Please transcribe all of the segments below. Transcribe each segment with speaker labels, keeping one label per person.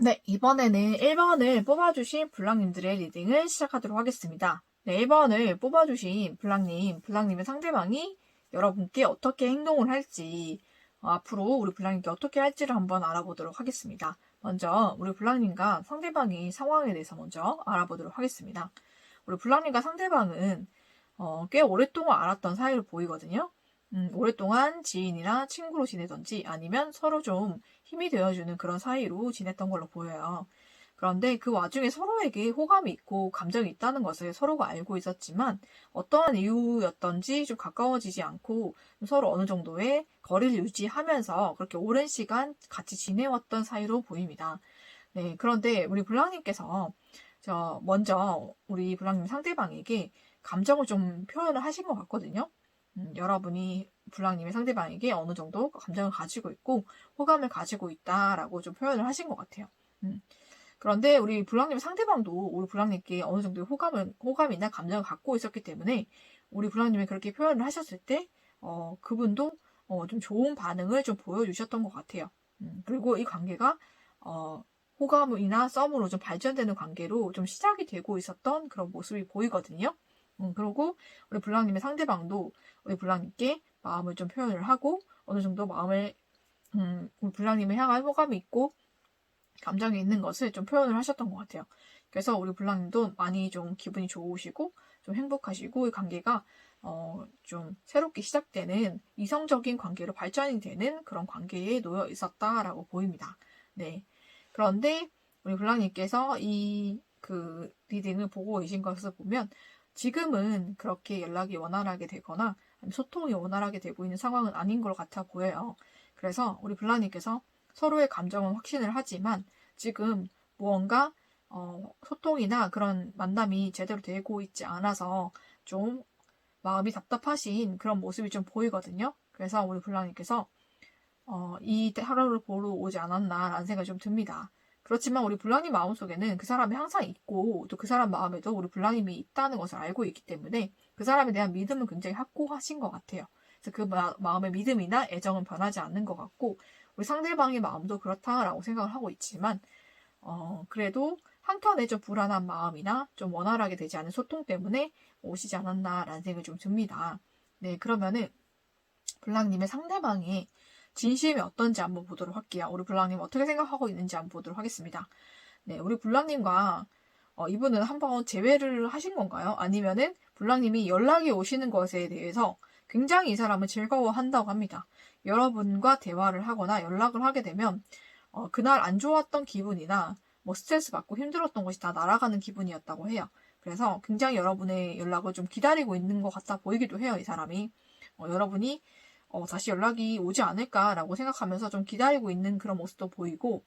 Speaker 1: 네, 이번에는 1번을 뽑아주신 블랑님들의 리딩을 시작하도록 하겠습니다. 네, 1번을 뽑아주신 블랑님, 블랑님의 상대방이 여러분께 어떻게 행동을 할지, 어, 앞으로 우리 블랑님께 어떻게 할지를 한번 알아보도록 하겠습니다. 먼저 우리 블랑님과 상대방의 상황에 대해서 먼저 알아보도록 하겠습니다. 우리 블랑님과 상대방은 어, 꽤 오랫동안 알았던 사이로 보이거든요. 음, 오랫동안 지인이나 친구로 지내던지 아니면 서로 좀 힘이 되어주는 그런 사이로 지냈던 걸로 보여요. 그런데 그 와중에 서로에게 호감이 있고 감정이 있다는 것을 서로가 알고 있었지만 어떠한 이유였던지 좀 가까워지지 않고 서로 어느 정도의 거리를 유지하면서 그렇게 오랜 시간 같이 지내왔던 사이로 보입니다. 네, 그런데 우리 블랑님께서 저 먼저 우리 블랑님 상대방에게 감정을 좀 표현을 하신 것 같거든요. 음, 여러분이 블랑님의 상대방에게 어느 정도 감정을 가지고 있고 호감을 가지고 있다라고 좀 표현을 하신 것 같아요. 음. 그런데 우리 블랑님 상대방도 우리 블랑님께 어느 정도의 호감을, 호감이나 감정을 갖고 있었기 때문에 우리 블랑님이 그렇게 표현을 하셨을 때, 어, 그분도 어, 좀 좋은 반응을 좀 보여주셨던 것 같아요. 음, 그리고 이 관계가, 어, 호감이나 썸으로 좀 발전되는 관계로 좀 시작이 되고 있었던 그런 모습이 보이거든요. 음, 그리고 우리 블랑님의 상대방도 우리 블랑님께 마음을 좀 표현을 하고 어느 정도 마음을 음, 우리 블랑님을 향한 호감이 있고 감정이 있는 것을 좀 표현을 하셨던 것 같아요. 그래서 우리 블랑님도 많이 좀 기분이 좋으시고 좀 행복하시고 이 관계가 어, 좀 새롭게 시작되는 이성적인 관계로 발전이 되는 그런 관계에 놓여 있었다라고 보입니다. 네. 그런데 우리 블랑님께서 이 그 리딩을 보고 계신 것을 보면 지금은 그렇게 연락이 원활하게 되거나 소통이 원활하게 되고 있는 상황은 아닌 것 같아 보여요. 그래서 우리 블라님께서 서로의 감정은 확신을 하지만 지금 무언가 어, 소통이나 그런 만남이 제대로 되고 있지 않아서 좀 마음이 답답하신 그런 모습이 좀 보이거든요. 그래서 우리 블라님께서 어, 이 하루를 보러 오지 않았나라는 생각이 좀 듭니다. 그렇지만 우리 블랑님 마음속에는 그 사람이 항상 있고 또 그 사람 마음에도 우리 블랑님이 있다는 것을 알고 있기 때문에 그 사람에 대한 믿음은 굉장히 확고하신 것 같아요. 그래서 그 마, 마음의 믿음이나 애정은 변하지 않는 것 같고 우리 상대방의 마음도 그렇다라고 생각을 하고 있지만 어, 그래도 한켠에 좀 불안한 마음이나 좀 원활하게 되지 않은 소통 때문에 오시지 않았나라는 생각이 좀 듭니다. 네, 그러면은 블랑님의 상대방이 진심이 어떤지 한번 보도록 할게요. 우리 블랑님 어떻게 생각하고 있는지 한번 보도록 하겠습니다. 네, 우리 블랑님과 어, 이분은 한번 재회를 하신 건가요? 아니면은 블랑님이 연락이 오시는 것에 대해서 굉장히 이 사람을 즐거워한다고 합니다. 여러분과 대화를 하거나 연락을 하게 되면 어, 그날 안 좋았던 기분이나 뭐 스트레스 받고 힘들었던 것이 다 날아가는 기분이었다고 해요. 그래서 굉장히 여러분의 연락을 좀 기다리고 있는 것 같아 보이기도 해요, 이 사람이. 어, 여러분이 어, 다시 연락이 오지 않을까라고 생각하면서 좀 기다리고 있는 그런 모습도 보이고,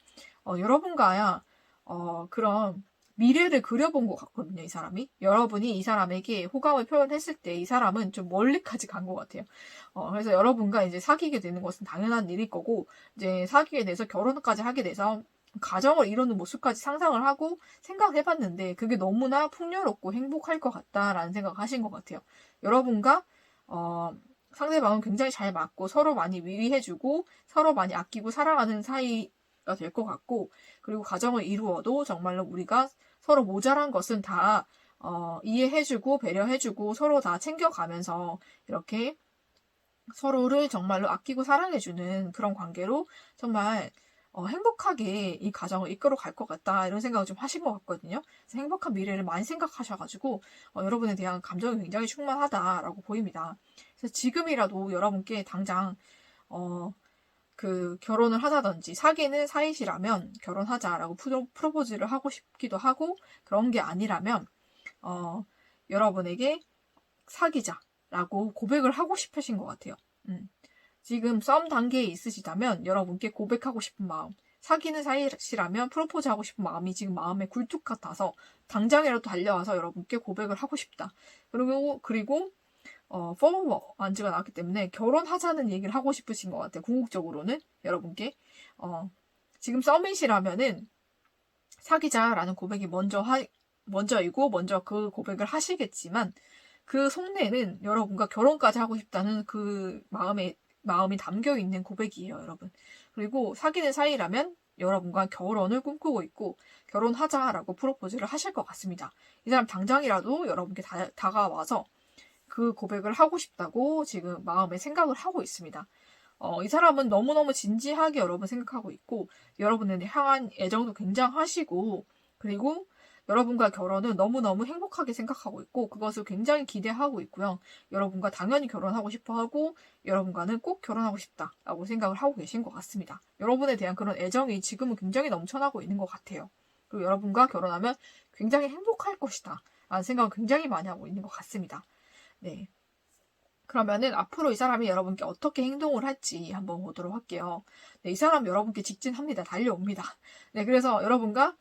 Speaker 1: 어, 여러분과야, 어, 그런 미래를 그려본 것 같거든요, 이 사람이. 여러분이 이 사람에게 호감을 표현했을 때 이 사람은 좀 멀리까지 간 것 같아요. 어, 그래서 여러분과 이제 사귀게 되는 것은 당연한 일일 거고, 이제 사귀게 돼서 결혼까지 하게 돼서 가정을 이루는 모습까지 상상을 하고 생각을 해봤는데, 그게 너무나 풍요롭고 행복할 것 같다라는 생각을 하신 것 같아요. 여러분과, 어, 상대방은 굉장히 잘 맞고 서로 많이 위로해주고 서로 많이 아끼고 사랑하는 사이가 될 것 같고 그리고 가정을 이루어도 정말로 우리가 서로 모자란 것은 다 어, 이해해주고 배려해주고 서로 다 챙겨가면서 이렇게 서로를 정말로 아끼고 사랑해주는 그런 관계로 정말 어, 행복하게 이 가정을 이끌어 갈 것 같다 이런 생각을 좀 하신 것 같거든요. 행복한 미래를 많이 생각하셔가지고 어, 여러분에 대한 감정이 굉장히 충만하다라고 보입니다. 그래서 지금이라도 여러분께 당장 어, 그 결혼을 하자든지 사귀는 사이시라면 결혼하자라고 프로, 프로포즈를 하고 싶기도 하고 그런 게 아니라면 어, 여러분에게 사귀자라고 고백을 하고 싶으신 것 같아요. 음. 지금 썸 단계에 있으시다면 여러분께 고백하고 싶은 마음, 사귀는 사이시라면 프로포즈 하고 싶은 마음이 지금 마음에 굴뚝 같아서 당장이라도 달려와서 여러분께 고백을 하고 싶다. 그리고 그리고 어, 포머 안지가 나왔기 때문에 결혼하자는 얘기를 하고 싶으신 것 같아요. 궁극적으로는 여러분께 어, 지금 썸밋이라면은 사귀자라는 고백이 먼저 하, 먼저이고 먼저 그 고백을 하시겠지만 그 속내는 여러분과 결혼까지 하고 싶다는 그 마음에 마음이 담겨 있는 고백이에요, 여러분. 그리고 사귀는 사이라면 여러분과 결혼을 꿈꾸고 있고 결혼하자라고 프로포즈를 하실 것 같습니다. 이 사람 당장이라도 여러분께 다, 다가와서 그 고백을 하고 싶다고 지금 마음에 생각을 하고 있습니다. 어, 이 사람은 너무너무 진지하게 여러분 생각하고 있고 여러분을 향한 애정도 굉장하시고 그리고 여러분과 결혼을 너무너무 행복하게 생각하고 있고 그것을 굉장히 기대하고 있고요. 여러분과 당연히 결혼하고 싶어 하고 여러분과는 꼭 결혼하고 싶다라고 생각을 하고 계신 것 같습니다. 여러분에 대한 그런 애정이 지금은 굉장히 넘쳐나고 있는 것 같아요. 그리고 여러분과 결혼하면 굉장히 행복할 것이다. 라는 생각을 굉장히 많이 하고 있는 것 같습니다. 네. 그러면은 앞으로 이 사람이 여러분께 어떻게 행동을 할지 한번 보도록 할게요. 네, 이 사람 여러분께 직진합니다. 달려옵니다. 네, 그래서 여러분과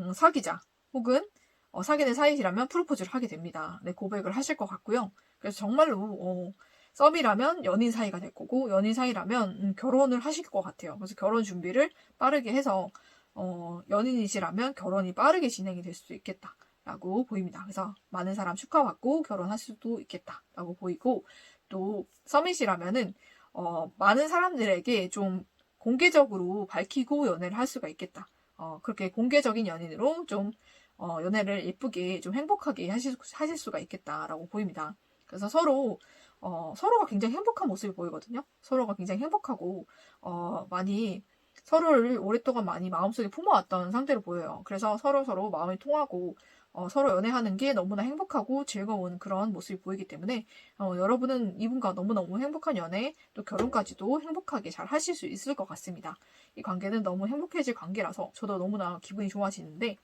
Speaker 1: 음, 사귀자 혹은 어, 사귀는 사이시라면 프로포즈를 하게 됩니다. 네, 고백을 하실 것 같고요. 그래서 정말로 어, 썸이라면 연인 사이가 될 거고 연인 사이라면 음, 결혼을 하실 것 같아요. 그래서 결혼 준비를 빠르게 해서 어, 연인이시라면 결혼이 빠르게 진행이 될 수도 있겠다. 라고 보입니다. 그래서 많은 사람 축하받고 결혼할 수도 있겠다 라고 보이고 또 서밋이라면은 어, 많은 사람들에게 좀 공개적으로 밝히고 연애를 할 수가 있겠다. 어, 그렇게 공개적인 연인으로 좀 어, 연애를 예쁘게 좀 행복하게 하실, 하실 수가 있겠다라고 보입니다. 그래서 서로 어, 서로가 굉장히 행복한 모습이 보이거든요. 서로가 굉장히 행복하고 어, 많이 서로를 오랫동안 많이 마음속에 품어왔던 상태로 보여요. 그래서 서로 서로 마음이 통하고 어, 서로 연애하는 게 너무나 행복하고 즐거운 그런 모습이 보이기 때문에 어, 여러분은 이분과 너무너무 행복한 연애 또 결혼까지도 행복하게 잘 하실 수 있을 것 같습니다. 이 관계는 너무 행복해질 관계라서 저도 너무나 기분이 좋아지는데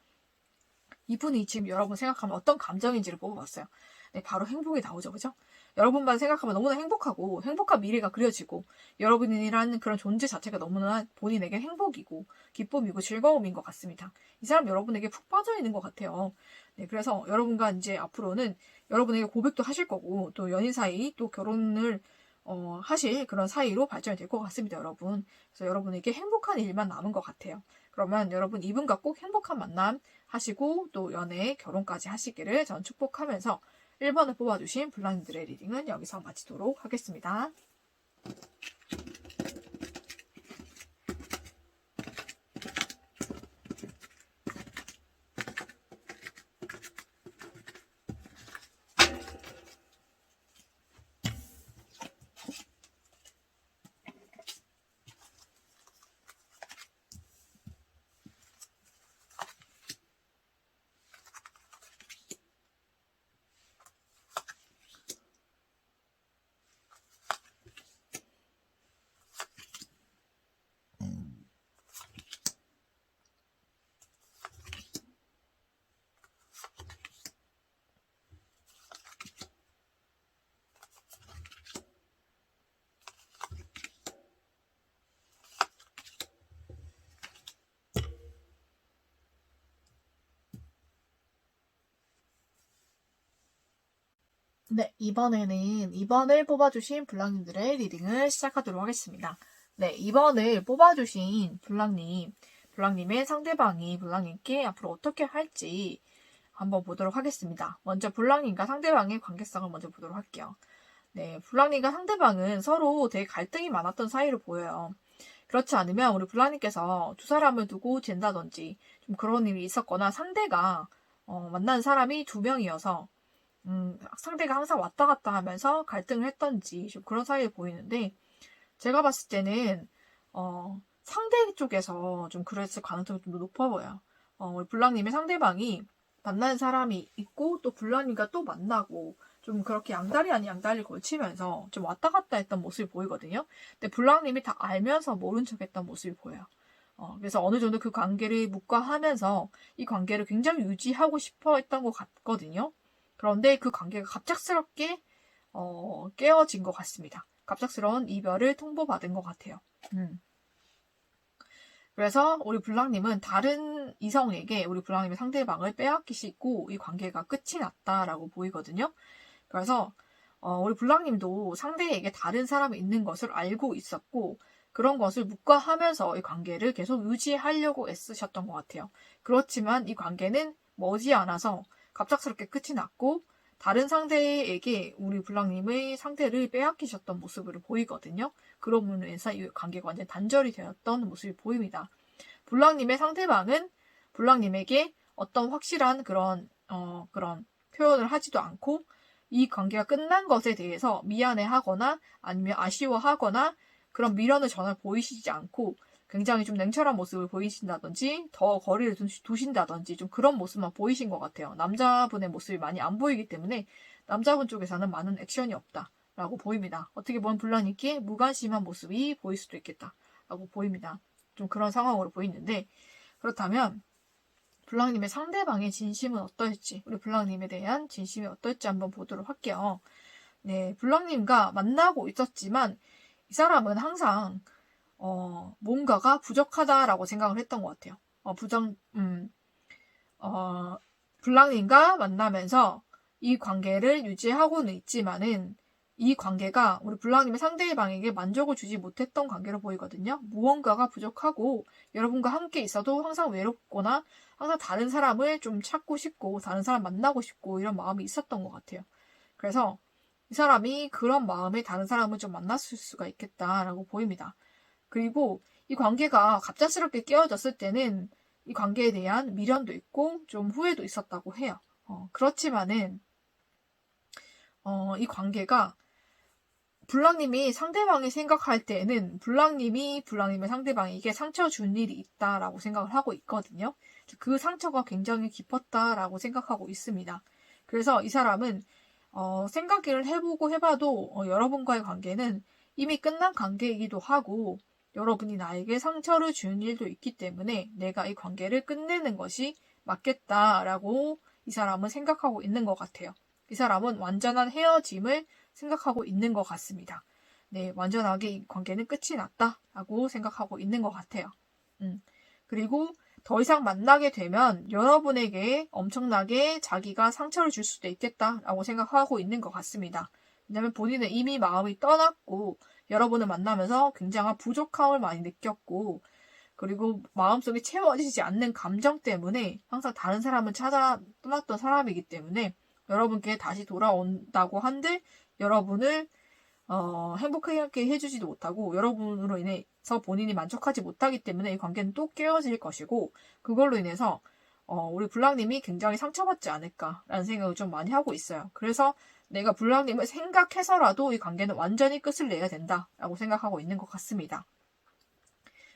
Speaker 1: 이분이 지금 여러분 생각하면 어떤 감정인지를 뽑아봤어요. 네, 바로 행복이 나오죠, 그죠? 여러분만 생각하면 너무나 행복하고 행복한 미래가 그려지고 여러분이라는 그런 존재 자체가 너무나 본인에게 행복이고 기쁨이고 즐거움인 것 같습니다. 이 사람 여러분에게 푹 빠져 있는 것 같아요. 네, 그래서 여러분과 이제 앞으로는 여러분에게 고백도 하실 거고 또 연인 사이 또 결혼을 어, 하실 그런 사이로 발전이 될 것 같습니다, 여러분. 그래서 여러분에게 행복한 일만 남은 것 같아요. 그러면 여러분 이분과 꼭 행복한 만남 하시고 또 연애, 결혼까지 하시기를 전 축복하면서 1번을 뽑아주신 블라인드의 리딩은 여기서 마치도록 하겠습니다. 네, 이번에는 2번을 뽑아주신 블랑님들의 리딩을 시작하도록 하겠습니다. 네, 2번을 뽑아주신 블랑님, 블랑님의 상대방이 블랑님께 앞으로 어떻게 할지 한번 보도록 하겠습니다. 먼저 블랑님과 상대방의 관계성을 먼저 보도록 할게요. 네, 블랑님과 상대방은 서로 되게 갈등이 많았던 사이로 보여요. 그렇지 않으면 우리 블랑님께서 두 사람을 두고 잰다든지 좀 그런 일이 있었거나 상대가 어, 만난 사람이 두 명이어서 음, 상대가 항상 왔다 갔다 하면서 갈등을 했던지 좀 그런 사이에 보이는데 제가 봤을 때는 어, 상대 쪽에서 좀 그랬을 가능성이 좀 높아 보여요. 어, 우리 블랑님의 상대방이 만나는 사람이 있고 또 블랑님과 또 만나고 좀 그렇게 양다리 아닌 양다리를 걸치면서 좀 왔다 갔다 했던 모습이 보이거든요. 근데 블랑님이 다 알면서 모른 척 했던 모습이 보여요. 어, 그래서 어느 정도 그 관계를 묵과하면서 이 관계를 굉장히 유지하고 싶어 했던 것 같거든요. 그런데 그 관계가 갑작스럽게 어, 깨어진 것 같습니다. 갑작스러운 이별을 통보받은 것 같아요. 음. 그래서 우리 블랑님은 다른 이성에게 우리 블랑님의 상대방을 빼앗기시고 이 관계가 끝이 났다라고 보이거든요. 그래서 어, 우리 블랑님도 상대에게 다른 사람이 있는 것을 알고 있었고 그런 것을 묵과하면서 이 관계를 계속 유지하려고 애쓰셨던 것 같아요. 그렇지만 이 관계는 머지않아서 갑작스럽게 끝이 났고 다른 상대에게 우리 블랑님의 상대를 빼앗기셨던 모습을 보이거든요. 그런 면에서 이 관계가 완전 단절이 되었던 모습이 보입니다. 불랑님의 상대방은 불랑님에게 어떤 확실한 그런, 어, 그런 표현을 하지도 않고 이 관계가 끝난 것에 대해서 미안해 하거나 아니면 아쉬워하거나 그런 미련을 전혀 보이시지 않고 굉장히 좀 냉철한 모습을 보이신다든지 더 거리를 두신다든지 좀 그런 모습만 보이신 것 같아요. 남자분의 모습이 많이 안 보이기 때문에 남자분 쪽에서는 많은 액션이 없다라고 보입니다. 어떻게 보면 불란님께 무관심한 모습이 보일 수도 있겠다라고 보입니다. 좀 그런 상황으로 보이는데 그렇다면 블랑님의 상대방의 진심은 어떨지 우리 블랑님에 대한 진심이 어떨지 한번 보도록 할게요. 네, 블랑님과 만나고 있었지만 이 사람은 항상 어, 뭔가가 부족하다라고 생각을 했던 것 같아요. 어, 부정, 음, 어, 블랑님과 만나면서 이 관계를 유지하고는 있지만은 이 관계가 우리 블랑님의 상대방에게 만족을 주지 못했던 관계로 보이거든요. 무언가가 부족하고 여러분과 함께 있어도 항상 외롭거나 항상 다른 사람을 좀 찾고 싶고 다른 사람 만나고 싶고 이런 마음이 있었던 것 같아요. 그래서 이 사람이 그런 마음에 다른 사람을 좀 만났을 수가 있겠다라고 보입니다. 그리고 이 관계가 갑작스럽게 깨어졌을 때는 이 관계에 대한 미련도 있고 좀 후회도 있었다고 해요. 어, 그렇지만은 어, 이 관계가 블랑님이 상대방이 생각할 때에는 블랑님이 블랑님의 상대방에게 상처 준 일이 있다라고 생각을 하고 있거든요. 그 상처가 굉장히 깊었다라고 생각하고 있습니다. 그래서 이 사람은 어, 생각을 해보고 해봐도 어, 여러분과의 관계는 이미 끝난 관계이기도 하고 여러분이 나에게 상처를 준 일도 있기 때문에 내가 이 관계를 끝내는 것이 맞겠다라고 이 사람은 생각하고 있는 것 같아요. 이 사람은 완전한 헤어짐을 생각하고 있는 것 같습니다. 네, 완전하게 이 관계는 끝이 났다라고 생각하고 있는 것 같아요. 음. 그리고 더 이상 만나게 되면 여러분에게 엄청나게 자기가 상처를 줄 수도 있겠다라고 생각하고 있는 것 같습니다. 왜냐하면 본인은 이미 마음이 떠났고 여러분을 만나면서 굉장한 부족함을 많이 느꼈고 그리고 마음속에 채워지지 않는 감정 때문에 항상 다른 사람을 찾아 떠났던 사람이기 때문에 여러분께 다시 돌아온다고 한들 여러분을 어, 행복하게 해주지도 못하고 여러분으로 인해서 본인이 만족하지 못하기 때문에 이 관계는 또 깨어질 것이고 그걸로 인해서 어, 우리 블랑님이 굉장히 상처받지 않을까라는 생각을 좀 많이 하고 있어요. 그래서 내가 블랑님을 생각해서라도 이 관계는 완전히 끝을 내야 된다라고 생각하고 있는 것 같습니다.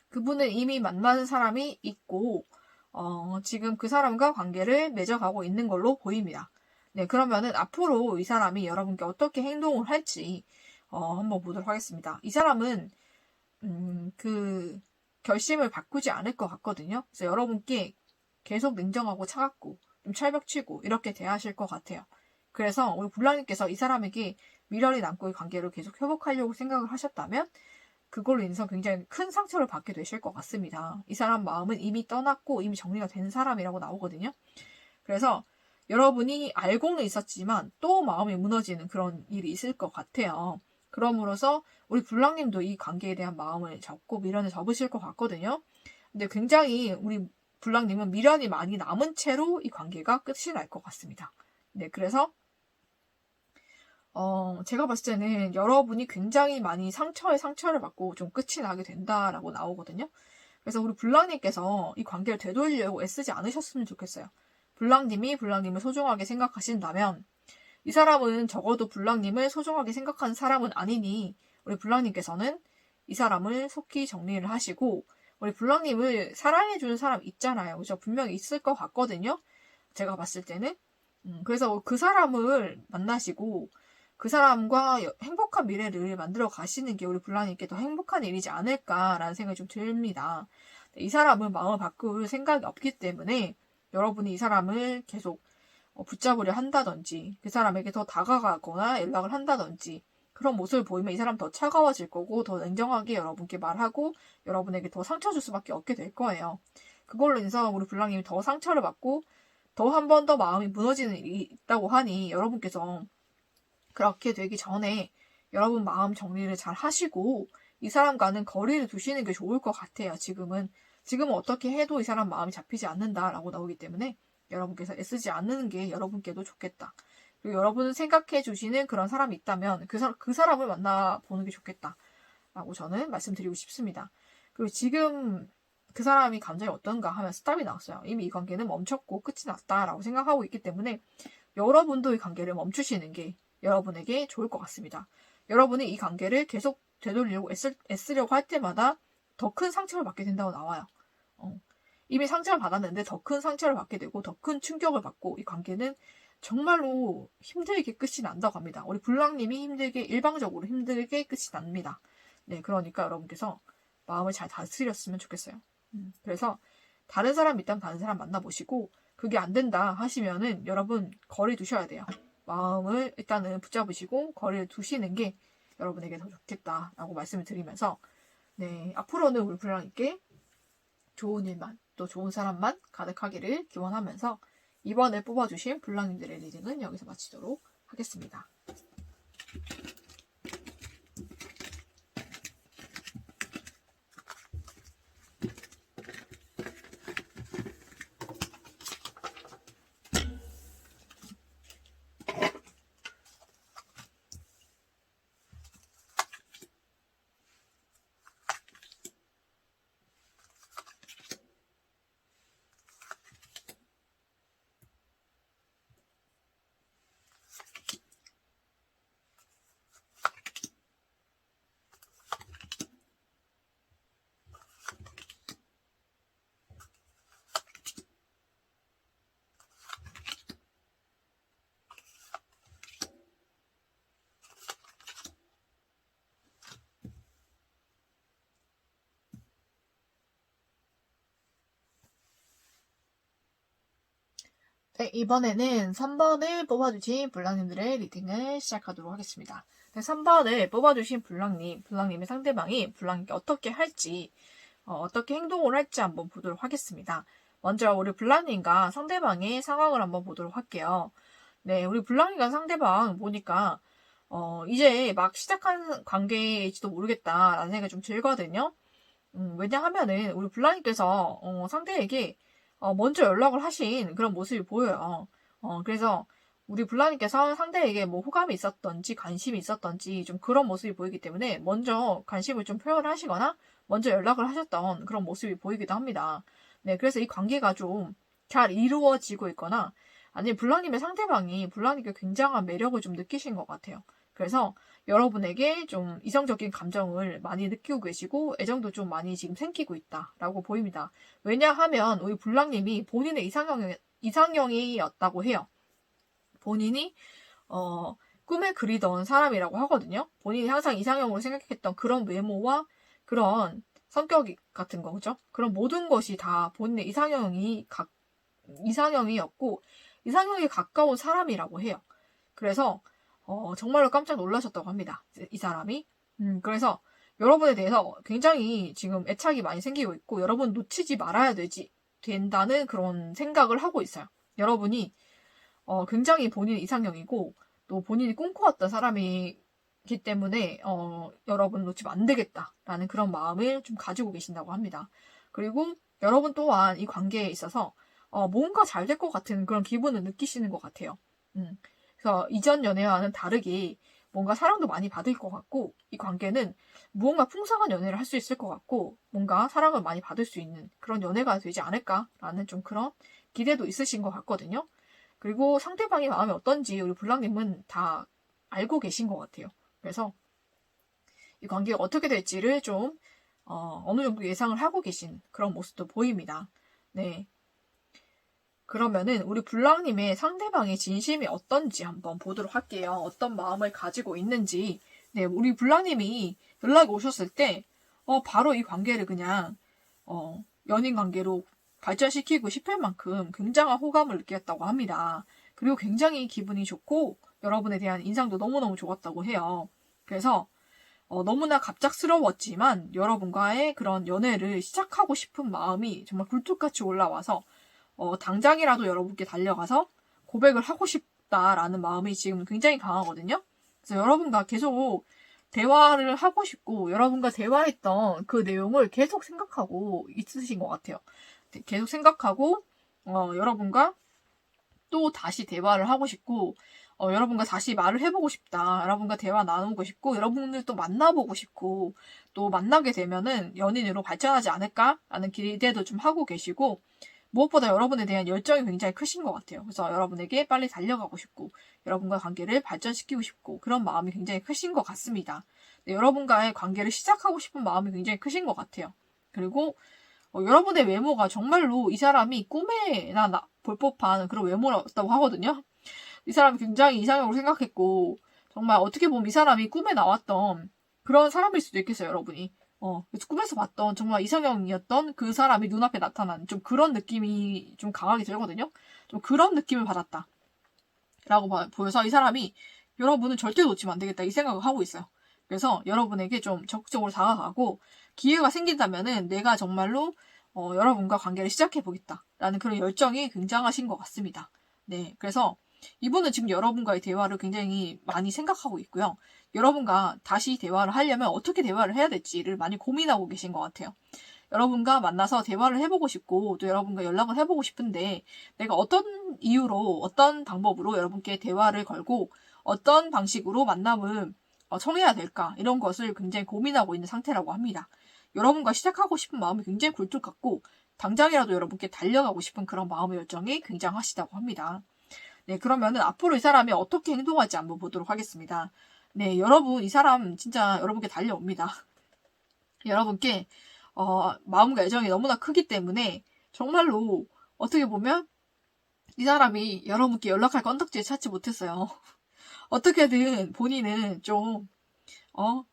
Speaker 1: 그분은 이미 만나는 사람이 있고 어, 지금 그 사람과 관계를 맺어가고 있는 걸로 보입니다. 네, 그러면은 앞으로 이 사람이 여러분께 어떻게 행동을 할지 어, 한번 보도록 하겠습니다. 이 사람은 음, 그 결심을 바꾸지 않을 것 같거든요. 그래서 여러분께 계속 냉정하고 차갑고 좀 철벽치고 이렇게 대하실 것 같아요. 그래서 우리 불랑님께서 이 사람에게 미련이 남고 이 관계를 계속 회복하려고 생각을 하셨다면 그걸로 인해서 굉장히 큰 상처를 받게 되실 것 같습니다. 이 사람 마음은 이미 떠났고 이미 정리가 된 사람이라고 나오거든요. 그래서 여러분이 알고는 있었지만 또 마음이 무너지는 그런 일이 있을 것 같아요. 그럼으로써 우리 불랑님도 이 관계에 대한 마음을 접고 미련을 접으실 것 같거든요. 근데 굉장히 우리 불랑님은 미련이 많이 남은 채로 이 관계가 끝이 날 것 같습니다. 네, 그래서 어, 제가 봤을 때는 여러분이 굉장히 많이 상처에 상처를 받고 좀 끝이 나게 된다라고 나오거든요. 그래서 우리 블랑님께서 이 관계를 되돌리려고 애쓰지 않으셨으면 좋겠어요. 블랑님이 블랑님을 소중하게 생각하신다면 이 사람은 적어도 블랑님을 소중하게 생각하는 사람은 아니니 우리 블랑님께서는 이 사람을 속히 정리를 하시고 우리 블랑님을 사랑해주는 사람 있잖아요. 그죠? 분명히 있을 것 같거든요. 제가 봤을 때는. 음, 그래서 그 사람을 만나시고 그 사람과 행복한 미래를 만들어 가시는 게 우리 블랑님께 더 행복한 일이지 않을까라는 생각이 좀 듭니다. 이 사람은 마음을 바꿀 생각이 없기 때문에 여러분이 이 사람을 계속 어, 붙잡으려 한다든지 그 사람에게 더 다가가거나 연락을 한다든지 그런 모습을 보이면 이 사람 더 차가워질 거고 더 냉정하게 여러분께 말하고 여러분에게 더 상처 줄 수밖에 없게 될 거예요. 그걸로 인해서 우리 블랑님이 더 상처를 받고 더 한 번 더 마음이 무너지는 일이 있다고 하니 여러분께서 그렇게 되기 전에 여러분 마음 정리를 잘 하시고 이 사람과는 거리를 두시는 게 좋을 것 같아요. 지금은 지금은 어떻게 해도 이 사람 마음이 잡히지 않는다라고 나오기 때문에 여러분께서 애쓰지 않는 게 여러분께도 좋겠다. 그리고 여러분은 생각해 주시는 그런 사람이 있다면 그, 사, 그 사람을 만나 보는 게 좋겠다. 라고 저는 말씀드리고 싶습니다. 그리고 지금 그 사람이 감정이 어떤가 하면 스탑이 나왔어요. 이미 이 관계는 멈췄고 끝이 났다라고 생각하고 있기 때문에 여러분도 이 관계를 멈추시는 게 여러분에게 좋을 것 같습니다. 여러분이 이 관계를 계속 되돌리려고 애쓰, 애쓰 려고 할 때마다 더 큰 상처를 받게 된다고 나와요. 어. 이미 상처를 받았는데 더 큰 상처를 받게 되고 더 큰 충격을 받고 이 관계는 정말로 힘들게 끝이 난다고 합니다. 우리 불랑님이 힘들게 일방적으로 힘들게 끝이 납니다. 네, 그러니까 여러분께서 마음을 잘 다스렸으면 좋겠어요. 음, 그래서 다른 사람 있다면 다른 사람 만나보시고 그게 안 된다 하시면은 여러분 거리 두셔야 돼요. 마음을 일단은 붙잡으시고 거리를 두시는 게 여러분에게 더 좋겠다라고 말씀을 드리면서 네 앞으로는 우리 불랑님께 좋은 일만 또 좋은 사람만 가득하기를 기원하면서 이번에 뽑아주신 불랑님들의 리딩은 여기서 마치도록 하겠습니다. 네, 이번에는 3번을 뽑아주신 불랑님들의 리딩을 시작하도록 하겠습니다. 네, 3번을 뽑아주신 불랑님, 불랑님의 상대방이 불랑님께 어떻게 할지, 어, 떻게 행동을 할지 한번 보도록 하겠습니다. 먼저 우리 불랑님과 상대방의 상황을 한번 보도록 할게요. 네, 우리 불랑님과 상대방 보니까, 어, 이제 막 시작한 관계일지도 모르겠다라는 생각이 좀 들거든요. 음, 왜냐하면은 우리 불랑님께서 어, 상대에게 어, 먼저 연락을 하신 그런 모습이 보여요. 어, 그래서 우리 블라님께서 상대에게 뭐 호감이 있었던지 관심이 있었던지 좀 그런 모습이 보이기 때문에 먼저 관심을 좀 표현을 하시거나 먼저 연락을 하셨던 그런 모습이 보이기도 합니다. 네, 그래서 이 관계가 좀 잘 이루어지고 있거나 아니면 블라님의 상대방이 블라님께 굉장한 매력을 좀 느끼신 것 같아요. 그래서 여러분에게 좀 이성적인 감정을 많이 느끼고 계시고 애정도 좀 많이 지금 생기고 있다라고 보입니다. 왜냐하면 우리 불랑님이 본인의 이상형, 이상형이었다고 해요. 본인이 어, 꿈에 그리던 사람이라고 하거든요. 본인이 항상 이상형으로 생각했던 그런 외모와 그런 성격 같은 거죠. 그런 모든 것이 다 본인의 이상형이 각, 이상형이었고 이상형에 가까운 사람이라고 해요. 그래서 어, 정말로 깜짝 놀라셨다고 합니다. 이 사람이. 음, 그래서 여러분에 대해서 굉장히 지금 애착이 많이 생기고 있고 여러분 놓치지 말아야 되지 된다는 그런 생각을 하고 있어요. 여러분이 어, 굉장히 본인 이상형이고 또 본인이 꿈꿔왔던 사람이기 때문에 어, 여러분 놓치면 안 되겠다라는 그런 마음을 좀 가지고 계신다고 합니다. 그리고 여러분 또한 이 관계에 있어서 어, 뭔가 잘 될 것 같은 그런 기분을 느끼시는 것 같아요. 음. 그래서 이전 연애와는 다르게 뭔가 사랑도 많이 받을 것 같고 이 관계는 무언가 풍성한 연애를 할 수 있을 것 같고 뭔가 사랑을 많이 받을 수 있는 그런 연애가 되지 않을까라는 좀 그런 기대도 있으신 것 같거든요. 그리고 상대방의 마음이 어떤지 우리 불랑님은 다 알고 계신 것 같아요. 그래서 이 관계가 어떻게 될지를 좀 어, 어느 정도 예상을 하고 계신 그런 모습도 보입니다. 네. 그러면은 우리 불랑님의 상대방의 진심이 어떤지 한번 보도록 할게요. 어떤 마음을 가지고 있는지. 네, 우리 불랑님이 연락이 오셨을 때, 어, 바로 이 관계를 그냥, 어, 연인 관계로 발전시키고 싶을 만큼 굉장한 호감을 느꼈다고 합니다. 그리고 굉장히 기분이 좋고, 여러분에 대한 인상도 너무너무 좋았다고 해요. 그래서, 어, 너무나 갑작스러웠지만, 여러분과의 그런 연애를 시작하고 싶은 마음이 정말 굴뚝같이 올라와서, 어, 당장이라도 여러분께 달려가서 고백을 하고 싶다라는 마음이 지금 굉장히 강하거든요. 그래서 여러분과 계속 대화를 하고 싶고 여러분과 대화했던 그 내용을 계속 생각하고 있으신 것 같아요. 계속 생각하고 어, 여러분과 또 다시 대화를 하고 싶고 어, 여러분과 다시 말을 해보고 싶다. 여러분과 대화 나누고 싶고, 여러분들 또 만나보고 싶고, 또 만나게 되면은 연인으로 발전하지 않을까라는 기대도 좀 하고 계시고, 무엇보다 여러분에 대한 열정이 굉장히 크신 것 같아요. 그래서 여러분에게 빨리 달려가고 싶고, 여러분과 관계를 발전시키고 싶고, 그런 마음이 굉장히 크신 것 같습니다. 네, 여러분과의 관계를 시작하고 싶은 마음이 굉장히 크신 것 같아요. 그리고 어, 여러분의 외모가 정말로 이 사람이 꿈에나 나, 볼 법한 그런 외모였다고 하거든요. 이 사람이 굉장히 이상형으로 생각했고 정말 어떻게 보면 이 사람이 꿈에 나왔던 그런 사람일 수도 있겠어요, 여러분이. 어, 그래서 꿈에서 봤던 정말 이상형이었던 그 사람이 눈앞에 나타난 좀 그런 느낌이 좀 강하게 들거든요. 좀 그런 느낌을 받았다. 라고 봐- 보여서 이 사람이 여러분은 절대 놓치면 안 되겠다 이 생각을 하고 있어요. 그래서 여러분에게 좀 적극적으로 다가가고 기회가 생긴다면은 내가 정말로 어, 여러분과 관계를 시작해 보겠다라는 그런 열정이 굉장하신 것 같습니다. 네, 그래서 이분은 지금 여러분과의 대화를 굉장히 많이 생각하고 있고요. 여러분과 다시 대화를 하려면 어떻게 대화를 해야 될지를 많이 고민하고 계신 것 같아요. 여러분과 만나서 대화를 해보고 싶고 또 여러분과 연락을 해보고 싶은데 내가 어떤 이유로 어떤 방법으로 여러분께 대화를 걸고 어떤 방식으로 만남을 어, 청해야 될까 이런 것을 굉장히 고민하고 있는 상태라고 합니다. 여러분과 시작하고 싶은 마음이 굉장히 굴뚝 같고 당장이라도 여러분께 달려가고 싶은 그런 마음의 열정이 굉장하시다고 합니다. 네, 그러면은 앞으로 이 사람이 어떻게 행동할지 한번 보도록 하겠습니다. 네, 여러분 이 사람 진짜 여러분께 달려옵니다. 여러분께 어, 마음과 애정이 너무나 크기 때문에 정말로 어떻게 보면 이 사람이 여러분께 연락할 건덕지를 찾지 못했어요. 어떻게든 본인은 좀, 어,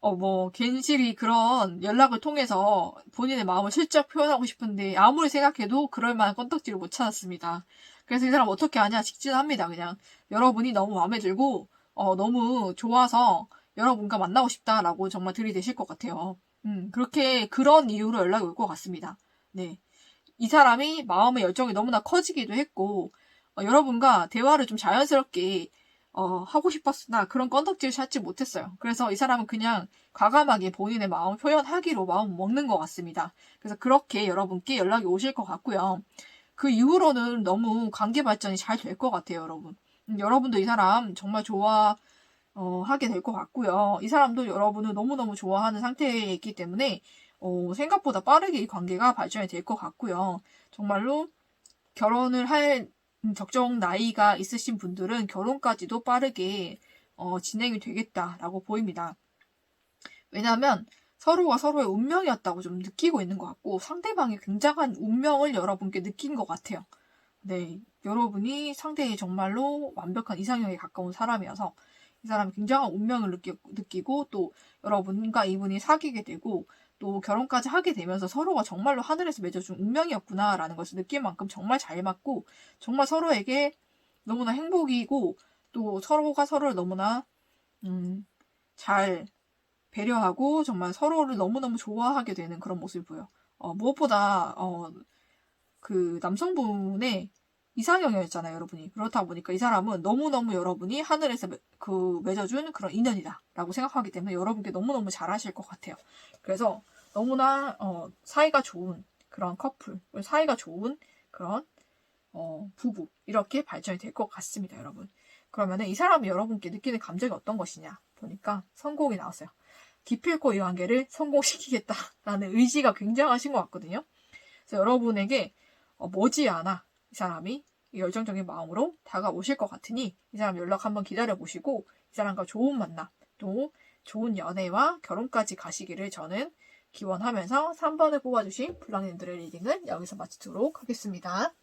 Speaker 1: 어, 뭐, 괜시리 그런 연락을 통해서 본인의 마음을 슬쩍 표현하고 싶은데, 아무리 생각해도 그럴 만한 건덕지를 못 찾았습니다. 그래서 이 사람 어떻게 하냐 직진합니다, 그냥. 여러분이 너무 마음에 들고, 어, 너무 좋아서 여러분과 만나고 싶다라고 정말 들이대실 것 같아요. 음, 그렇게, 그런 이유로 연락이 올 것 같습니다. 네. 이 사람이 마음의 열정이 너무나 커지기도 했고, 어, 여러분과 대화를 좀 자연스럽게 어, 하고 싶었으나 그런 건덕지를 찾지 못했어요. 그래서 이 사람은 그냥 과감하게 본인의 마음 표현하기로 마음 먹는 것 같습니다. 그래서 그렇게 여러분께 연락이 오실 것 같고요. 그 이후로는 너무 관계 발전이 잘 될 것 같아요, 여러분. 음, 여러분도 이 사람 정말 좋아, 어, 하게 될 것 같고요. 이 사람도 여러분을 너무너무 좋아하는 상태에 있기 때문에, 어, 생각보다 빠르게 이 관계가 발전이 될 것 같고요. 정말로 결혼을 할 적정 나이가 있으신 분들은 결혼까지도 빠르게 어, 진행이 되겠다라고 보입니다. 왜냐하면 서로가 서로의 운명이었다고 좀 느끼고 있는 것 같고 상대방이 굉장한 운명을 여러분께 느낀 것 같아요. 네, 여러분이 상대의 정말로 완벽한 이상형에 가까운 사람이어서 이 사람이 굉장한 운명을 느끼, 느끼고 또 여러분과 이분이 사귀게 되고 또 결혼까지 하게 되면서 서로가 정말로 하늘에서 맺어준 운명이었구나라는 것을 느낄 만큼 정말 잘 맞고 정말 서로에게 너무나 행복이고 또 서로가 서로를 너무나 음, 잘 배려하고 정말 서로를 너무너무 좋아하게 되는 그런 모습을 보여. 어, 무엇보다 어, 그 남성분의 이상형이었잖아요, 여러분이. 그렇다 보니까 이 사람은 너무너무 여러분이 하늘에서 매- 그 맺어준 그런 인연이다라고 생각하기 때문에 여러분께 너무너무 잘하실 것 같아요. 그래서 너무나 어, 사이가 좋은 그런 커플, 사이가 좋은 그런 어, 부부 이렇게 발전이 될 것 같습니다, 여러분. 그러면은 이 사람이 여러분께 느끼는 감정이 어떤 것이냐 보니까 성공이 나왔어요. 기필코 이 관계를 성공시키겠다라는 의지가 굉장하신 것 같거든요. 그래서 여러분에게 어, 머지않아 이 사람이 이 열정적인 마음으로 다가오실 것 같으니 이 사람 연락 한번 기다려 보시고 이 사람과 좋은 만남 또 좋은 연애와 결혼까지 가시기를 저는 기원하면서 3번을 뽑아주신 블랑님들의 리딩은 여기서 마치도록 하겠습니다.